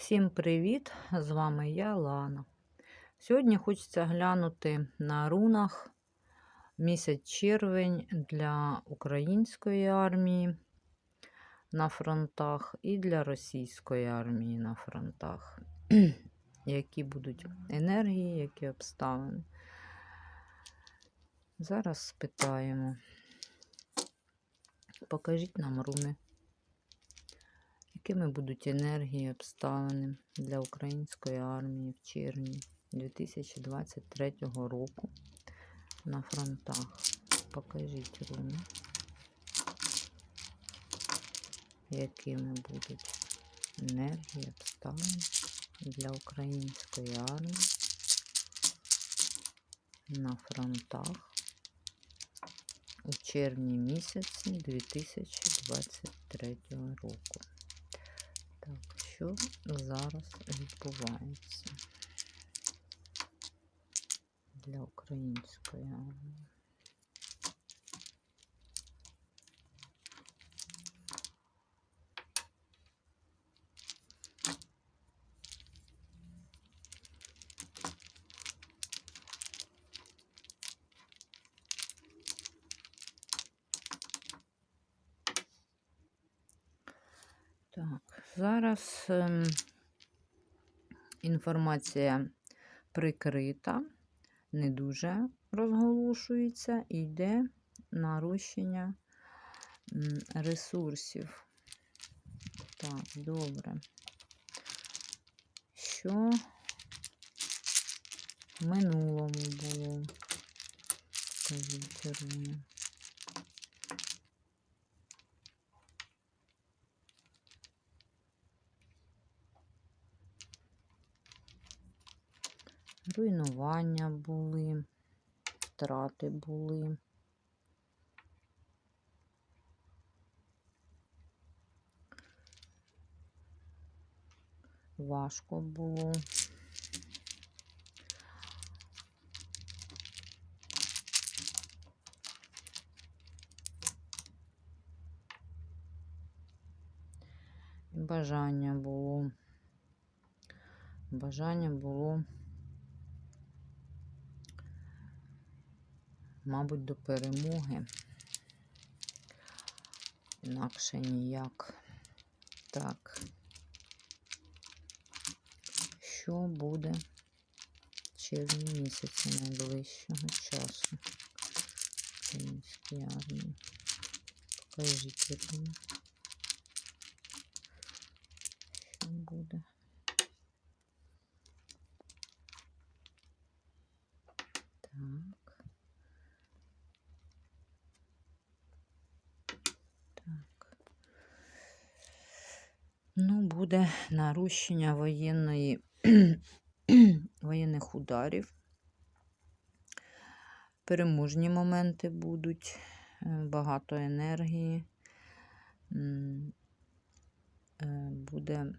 Всім привіт! З вами я Лана. Сьогодні хочеться глянути на рунах місяць червень для української армії на фронтах і для російської армії на фронтах. Які будуть енергії, які обставини. Зараз спитаємо. Покажіть нам руни якими будуть енергії обставини для української армії в червні 2023 року на фронтах. Покажіть руни, якими будуть енергії обставини для української армії на фронтах у червні місяці 2023 року. Так, що зараз відбувається для української армії? Так, зараз ем, інформація прикрита, не дуже розголошується йде нарощення ресурсів. Так, добре. Що в минулому було? Скажіть, Ірино. Руйнування були, втрати були. Важко було. Бажання було. Бажання було. Мабуть, до перемоги. Інакше ніяк. Так. Що буде в червні місяці найближчого часу українській армії? Покажіть мені. Що буде? Так. Так. Ну, буде нарощення воєнної, воєнних ударів. Переможні моменти будуть, е, багато енергії. Е, Буде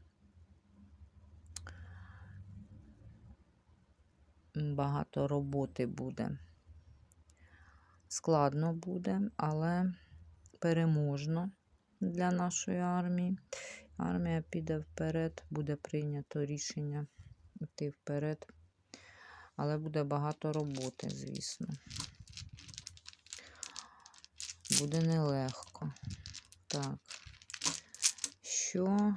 багато роботи буде. Складно буде, але переможно для нашої армії. Армія піде вперед, буде прийнято рішення йти вперед. Але буде багато роботи, звісно. Буде нелегко. Так, що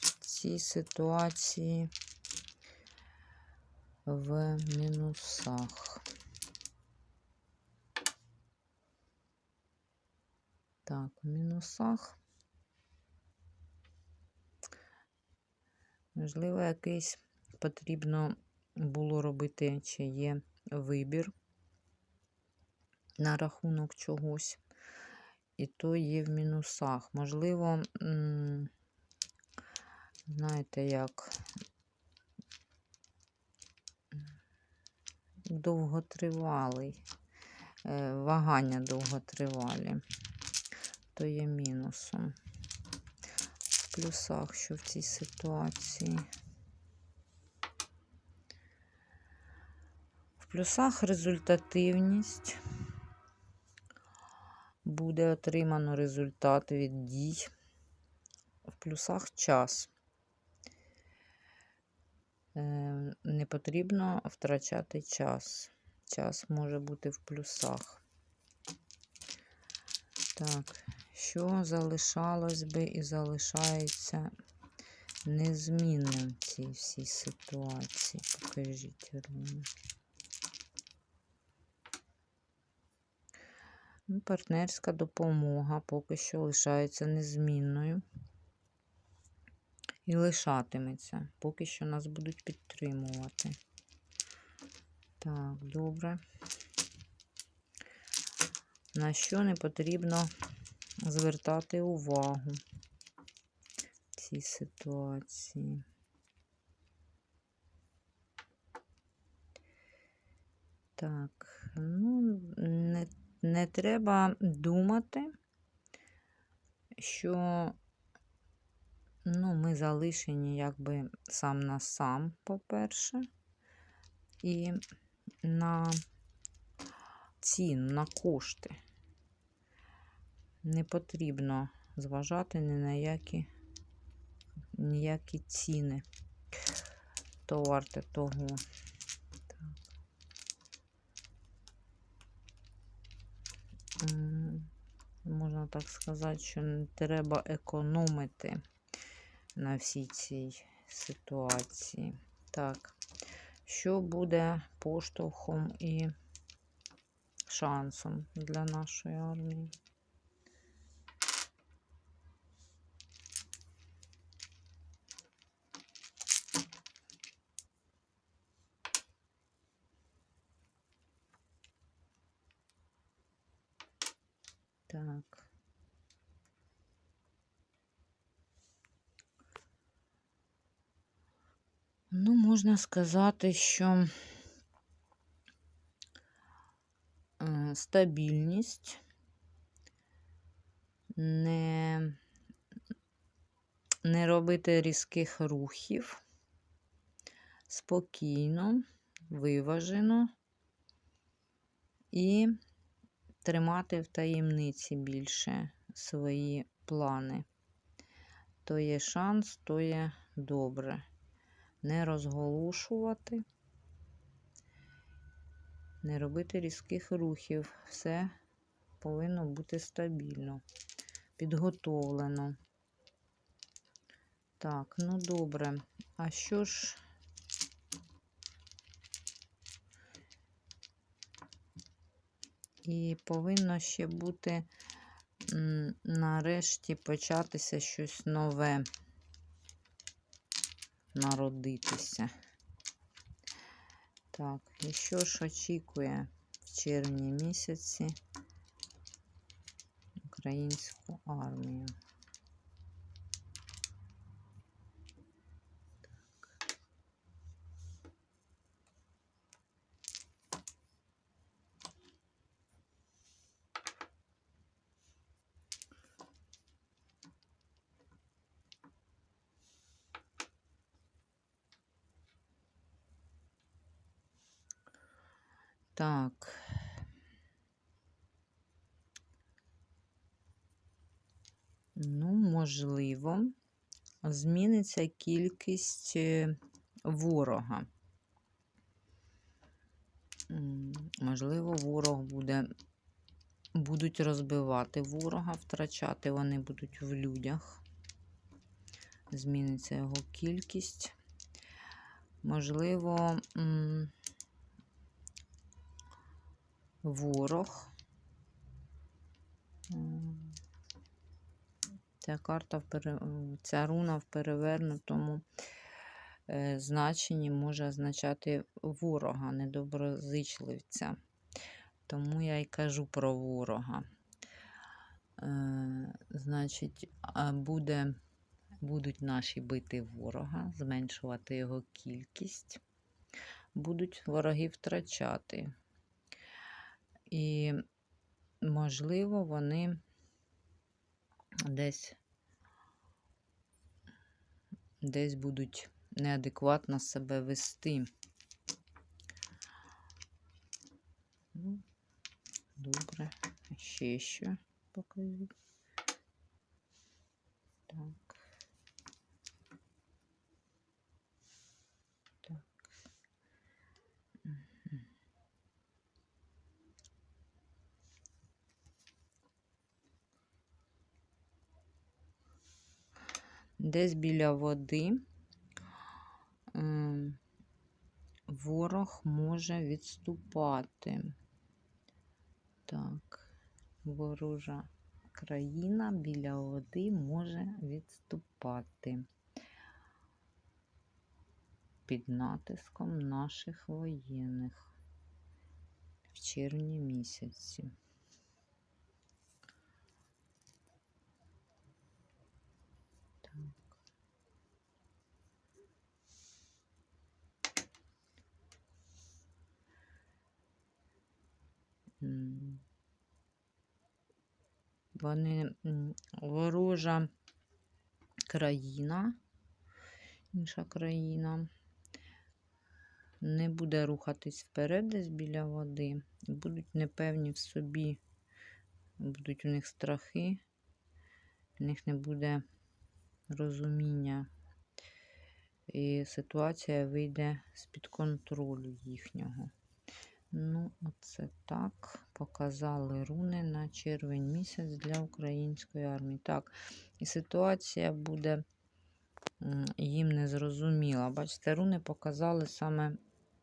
в цій ситуації в мінусах? Так, в мінусах. Можливо, якийсь потрібно було робити, чи є вибір на рахунок чогось. І то є в мінусах. Можливо, знаєте, як довготривалий, е, вагання довготривалі то є мінусом. В плюсах, що в цій ситуації. В плюсах результативність. Буде отримано результат від дій. В плюсах час. е, не потрібно втрачати час. Час може бути в плюсах. Так, що залишалось би і залишається незмінним в цій всій ситуації? Покажіть, руни. Ну, Партнерська допомога поки що лишається незмінною. І лишатиметься. Поки що нас будуть підтримувати. Так, добре. На що не потрібно звертати увагу в цій ситуації? Так, ну, не, не треба думати, що ну, ми залишені якби сам на сам, по-перше, і на ціну, на кошти. Не потрібно зважати ні на які ніякі ціни. То варте того. Так. Можна так сказати, що не треба економити на всій цій ситуації. Так, що буде поштовхом і шансом для нашої армії? Так. Ну, можна сказати, що е, стабільність не, не робити різких рухів, спокійно, виважено і тримати в таємниці більше свої плани. То є шанс, то є добре. Не розголошувати, не робити різких рухів. Все повинно бути стабільно, підготовлено. Так, ну добре. А що ж І повинно ще бути нарешті початися щось нове, народитися. Так, і що ж очікує в червні місяці українську армію? Так. Ну, можливо, зміниться кількість е, ворога. Можливо, ворог буде, будуть розбивати ворога, втрачати вони будуть в людях. Зміниться його кількість. Можливо, ворог. Ця карта в пере... ця руна в перевернутому е, значенні може означати ворога, недоброзичливця. Тому я й кажу про ворога. Е, значить, буде, будуть наші бити ворога, зменшувати його кількість, будуть вороги втрачати. І, можливо, вони десь, десь будуть неадекватно себе вести. Ну, добре. Ще що покажу. Так. Десь біля води ем, ворог може відступати. Так, ворожа країна біля води може відступати під натиском наших воєнних в червні місяці. Вони ворожа країна, інша країна. Не буде рухатись вперед десь біля води, будуть непевні в собі, будуть у них страхи, в них не буде розуміння, і ситуація вийде з-під контролю їхнього. Ну, оце так. Показали руни на червень місяць для української армії. Так, і ситуація буде їм незрозуміла. Бачите, руни показали саме,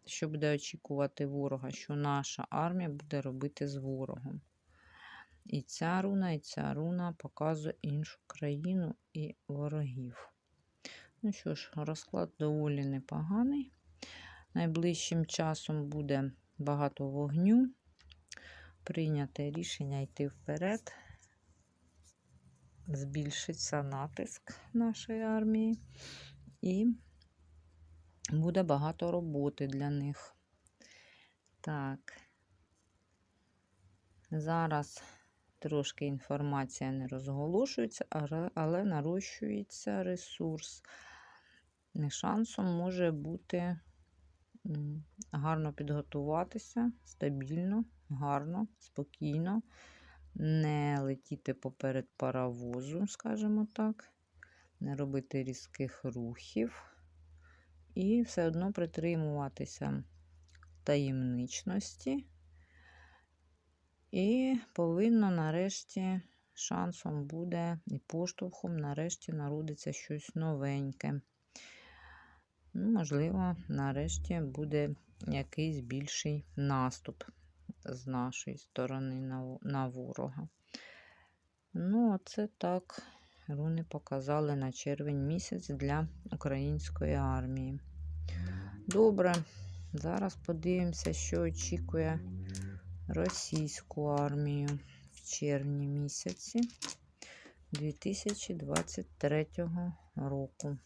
що буде очікувати ворога, що наша армія буде робити з ворогом. І ця руна, і ця руна показує іншу країну і ворогів. Ну що ж, розклад доволі непоганий. Найближчим часом буде багато вогню. Прийняте рішення йти вперед. Збільшиться натиск нашої армії, і буде багато роботи для них. Так, зараз трошки інформація не розголошується, але- нарощується ресурс. Шансом може бути гарно підготуватися, стабільно, гарно, спокійно, не летіти поперед паровозу, скажімо так, не робити різких рухів і все одно притримуватися таємничності. І повинно нарешті шансом буде і поштовхом нарешті народиться щось новеньке. Ну, можливо, нарешті буде якийсь більший наступ з нашої сторони на, на ворога. Ну, оце так руни показали на червень місяць для української армії. Добре, зараз подивимося, що очікує російську армію в червні місяці 2023 року.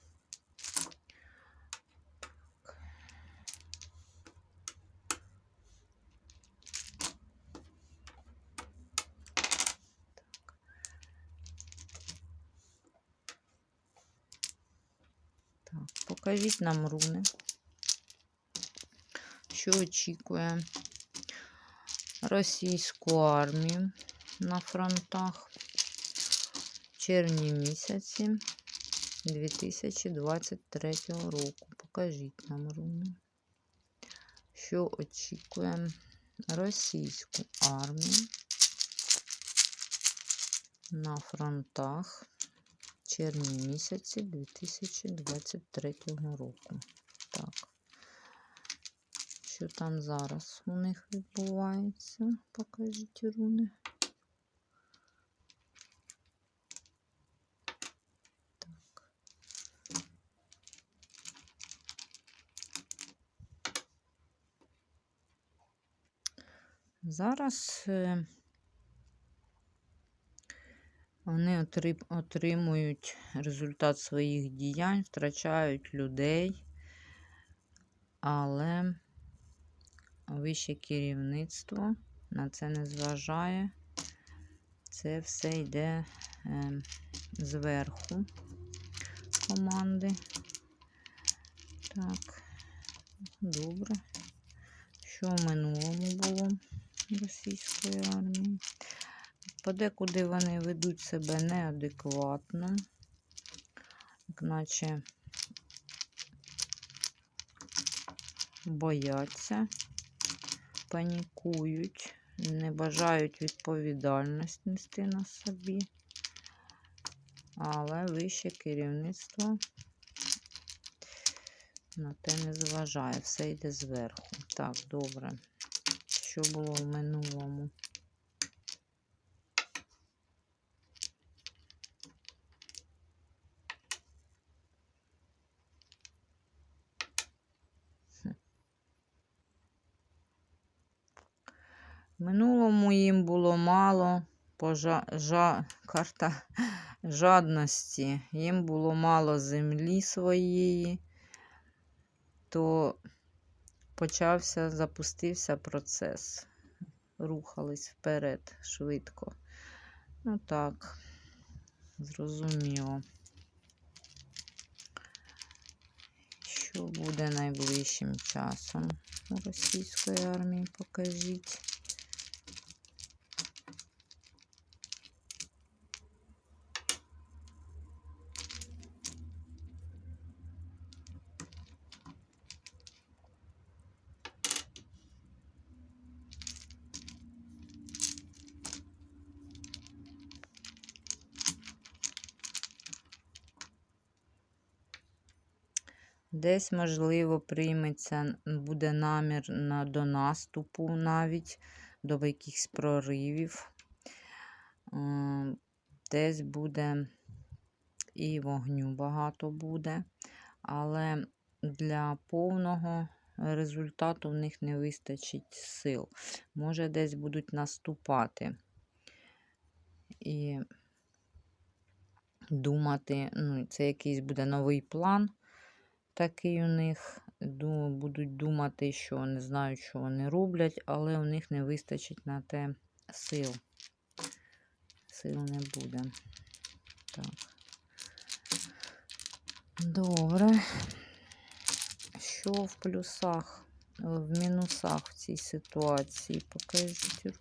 Так, покажіть нам руни, що очікує російську армію на фронтах. В червні місяці 2023 року. Покажіть нам руни, що очікує російську армію на фронтах червні місяці 2023 року. Так. Що там зараз у них відбувається? Покажіть руни. Так. Зараз е, вони отримують результат своїх діянь, втрачають людей, але вище керівництво на це не зважає. Це все йде е, зверху команди. Так, добре. Що в минулому було російської армії? Подекуди вони ведуть себе неадекватно, наче бояться, панікують, не бажають відповідальність нести на собі. але вище керівництво на те не зважає, все йде зверху. Так, добре. Що було в минулому? Минулому їм було мало пожа... жа... карта жадності, їм було мало землі своєї, то почався, запустився процес. Рухались вперед швидко. Ну так, зрозуміло. Що буде найближчим часом у російської армії, покажіть. Десь, можливо, прийметься, буде намір на, до наступу навіть, до якихось проривів. Десь буде і вогню багато буде, але для повного результату в них не вистачить сил. Може, десь будуть наступати. І думати, ну, це якийсь буде новий план такий у них. Будуть думати, що не знають, що вони роблять, але у них не вистачить на те сил. Сил не буде. Так. Добре. Що в плюсах, в мінусах в цій ситуації? Покажіть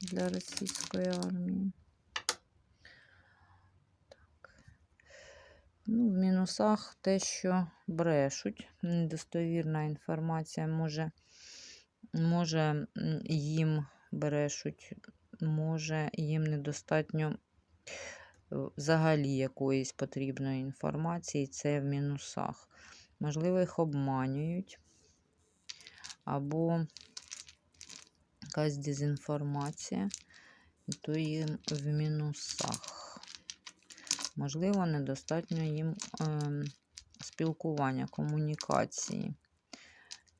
для російської армії. Ну, в мінусах те, що брешуть. Недостовірна інформація може, може їм брешуть, може їм недостатньо е, взагалі якоїсь потрібної інформації. Це в мінусах. Можливо, їх обманюють. Або якась дезінформація, то їм в мінусах. Можливо, недостатньо їм ем, спілкування, комунікації.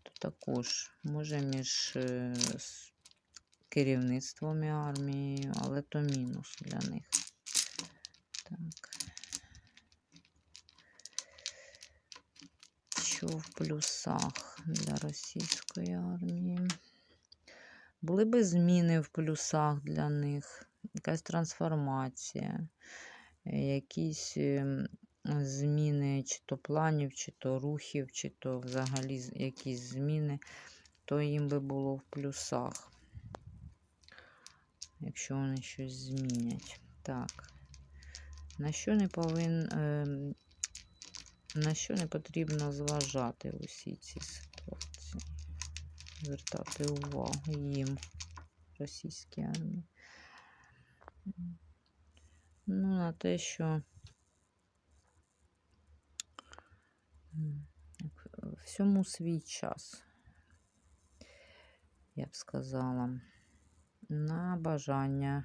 То також може між е, керівництвом і армією, але то мінус для них. Так. Що в плюсах для російської армії? Були би зміни в плюсах для них, якась трансформація е, якісь ем, зміни чи то планів, чи то рухів, чи то взагалі якісь зміни, то їм би було в плюсах, якщо вони щось змінять. Так. На що не повин, ем, на що не потрібно зважати в усій цій ситуації? Звертати увагу їм, російській армії. Ну, на те, що всьому свій час, я б сказала, на бажання,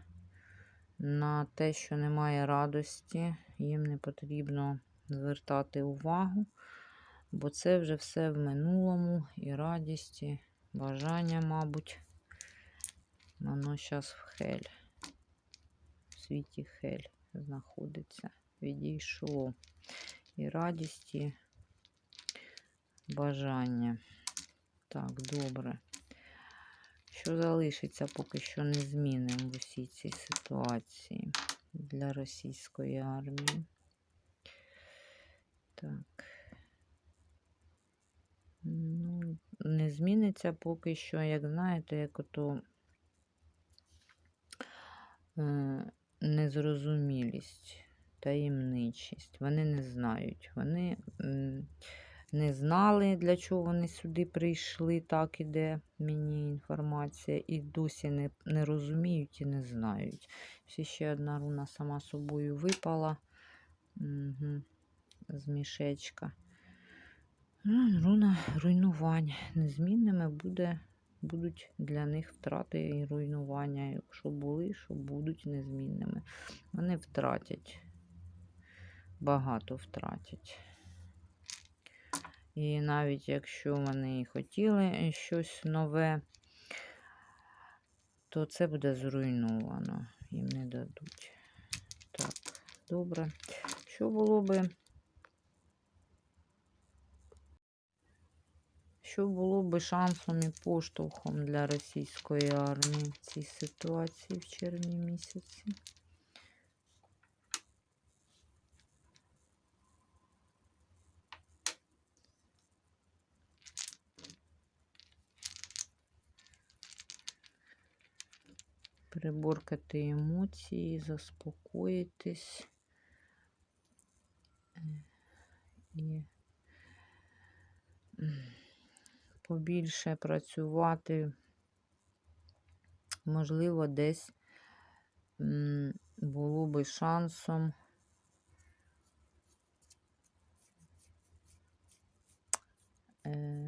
на те, що немає радості, їм не потрібно звертати увагу, бо це вже все в минулому і радість, і бажання, мабуть, воно зараз в хель світі Хель знаходиться. Відійшло. І радість, і бажання. Так, добре. Що залишиться поки що незмінним в усій цій ситуації для російської армії? Так. Ну, не зміниться поки що, як знаєте, як ото е, незрозумілість, таємничість. Вони не знають. Вони не знали, для чого вони сюди прийшли. Так іде мені інформація. І досі не, не розуміють і не знають. Всі ще одна руна сама собою випала. Угу. З мішечка. Ну, Руна руйнувань. Незмінними буде, будуть для них втрати і руйнування. Якщо були, що будуть незмінними. Вони втратять. Багато втратять. І навіть якщо вони хотіли щось нове, то це буде зруйновано. Їм не дадуть. Так, добре. Що було би? Що було би шансом і поштовхом для російської армії в цій ситуації в червні місяці? Приборкати емоції, заспокоїтись Е, і м, побільше працювати, можливо, десь було би шансом е,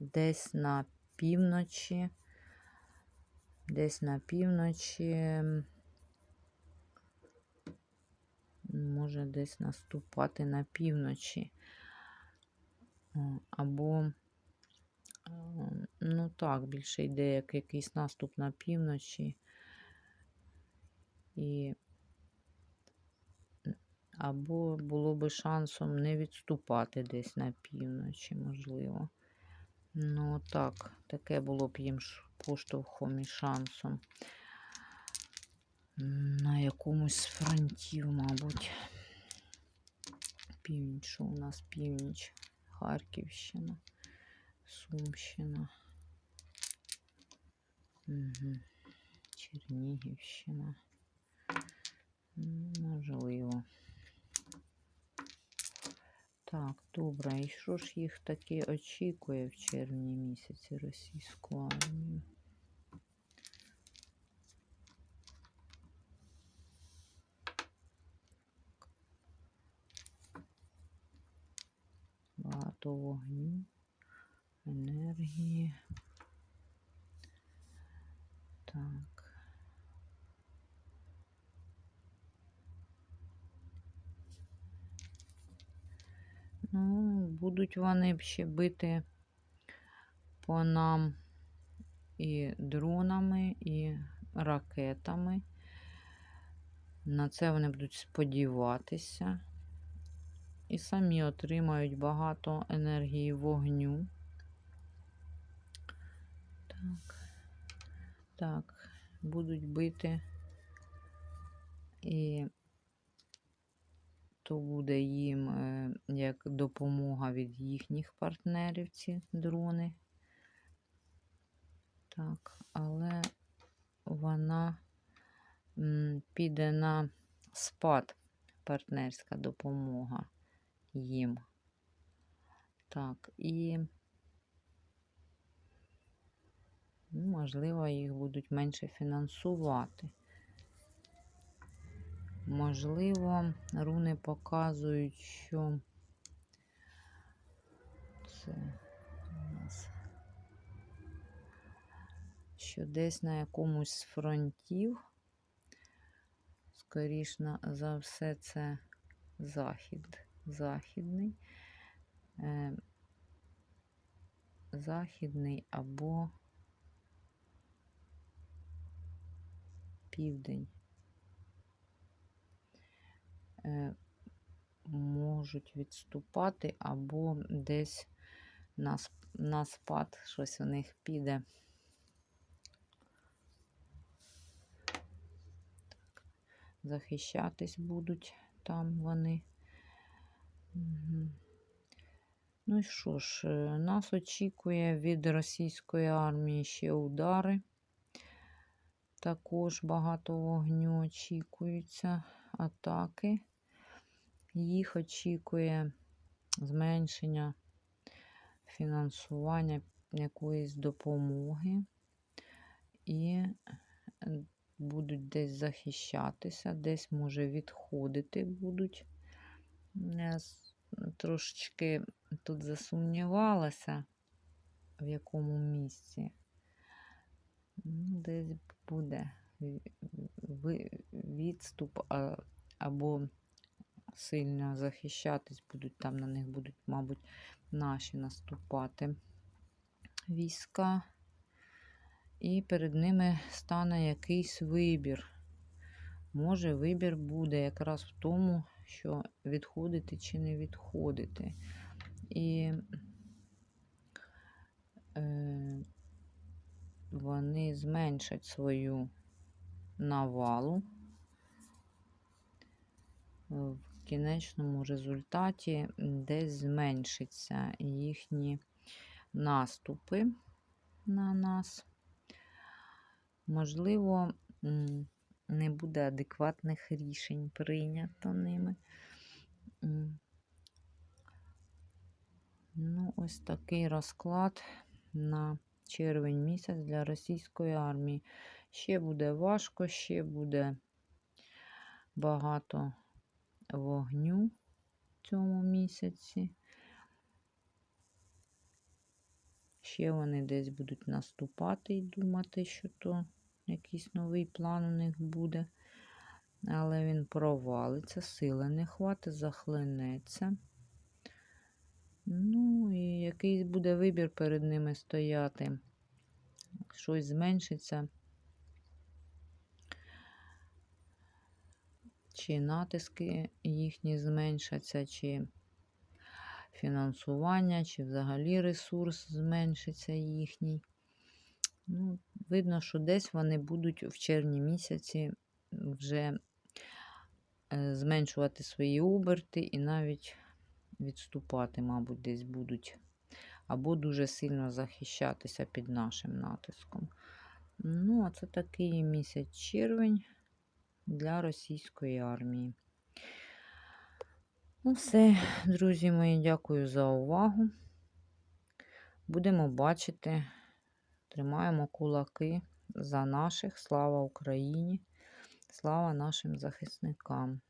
десь на півночі, десь на півночі, може десь наступати на півночі. Або, ну так, більше йде як якийсь наступ на півночі. І або було би шансом не відступати десь на півночі, можливо. Ну, так, таке було б їм поштовхом і шансом. На якомусь з фронтів, мабуть. Північ, що у нас північ, Харківщина, Сумщина. Угу. Чернігівщина. Можливо. Так, добре. І що ж їх таки очікує в червні місяці російську армію? Багато вогню, енергії. Так. Ну, будуть вони ще бити по нам і дронами, і ракетами. На це вони будуть сподіватися. І самі отримають багато енергії вогню. Так, так, будуть бити. І то буде їм е, як допомога від їхніх партнерів, ці дрони. Так, але вона піде на спад, партнерська допомога їм. Так, і ну, можливо, їх будуть менше фінансувати. Можливо, руни показують, що це у нас, що десь на якомусь з фронтів, скоріш за все, це захід, західний, е, західний або південь. е, можуть відступати, або десь на, спад щось у них піде. Захищатись будуть там вони. Ну і що ж, е, нас очікує від російської армії ще удари. Також багато вогню очікуються атаки. Їх очікує зменшення фінансування якоїсь допомоги і е, будуть десь захищатися, десь, може, відходити будуть Я трошечки тут засумнівалася, в якому місці. Ну, десь буде відступ або сильно захищатись будуть, там на них будуть, мабуть, наші наступати війська. І перед ними стане якийсь вибір. Може, вибір буде якраз в тому, що відходити чи не відходити. І е, вони зменшать свою навалу. В кінечному результаті десь зменшиться їхні наступи на нас. Можливо, не буде адекватних рішень прийнято ними. Ну, ось такий розклад на червень місяць для російської армії. Ще буде важко, ще буде багато вогню в цьому місяці. Ще вони десь будуть наступати і думати, що то якийсь новий план у них буде. Але він провалиться, сили не хватить, захлинеться. Ну, і якийсь буде вибір перед ними стояти. Щось зменшиться. Чи натиски їхні зменшаться, чи фінансування, чи взагалі ресурс зменшиться їхній. Ну, видно, що десь вони будуть в червні місяці вже е, зменшувати свої оберти і навіть відступати, мабуть, десь будуть. Або дуже сильно захищатися під нашим натиском. Ну, а це такий місяць червень для російської армії. Ну, все, друзі мої, дякую за увагу. Будемо бачити. Тримаємо кулаки за наших. Слава Україні! Слава нашим захисникам!